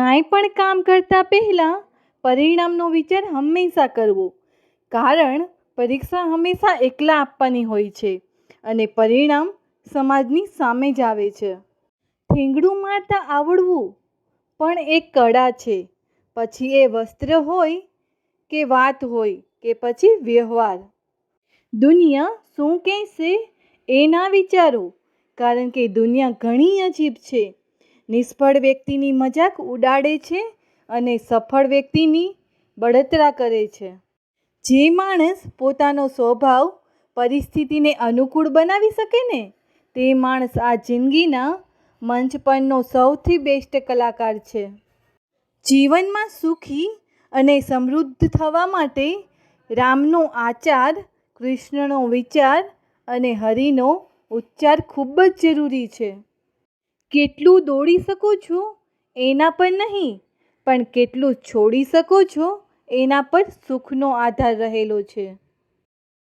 કાંઈ પણ કામ કરતાં પહેલાં પરિણામનો વિચાર હંમેશા કરવો. કારણ પરીક્ષા હંમેશા એકલા આપવાની હોય છે અને પરિણામ સમાજની સામે જ આવે છે. ઠીંગણું મારતા આવડવું પણ એક કળા છે. પછી એ વસ્ત્ર હોય કે વાત હોય કે પછી વ્યવહાર. દુનિયા શું કહેશે એ ના વિચારો, કારણ કે દુનિયા ઘણી અજીબ છે. નિષ્ફળ વ્યક્તિની મજાક ઉડાડે છે અને સફળ વ્યક્તિની બળતરા કરે છે. જે માણસ પોતાનો સ્વભાવ પરિસ્થિતિને અનુકૂળ બનાવી શકે ને, તે માણસ આ જિંદગીના મંચ પરનો સૌથી બેસ્ટ કલાકાર છે. જીવનમાં સુખી અને સમૃદ્ધ થવા માટે રામનો આચાર, કૃષ્ણનો વિચાર અને હરિનો ઉચ્ચાર ખૂબ જ જરૂરી છે. કેટલું દોડી શકો છો? એના પર નહીં, પણ કેટલું છોડી શકો છો? એના પર સુખનો આધાર રહેલો છે.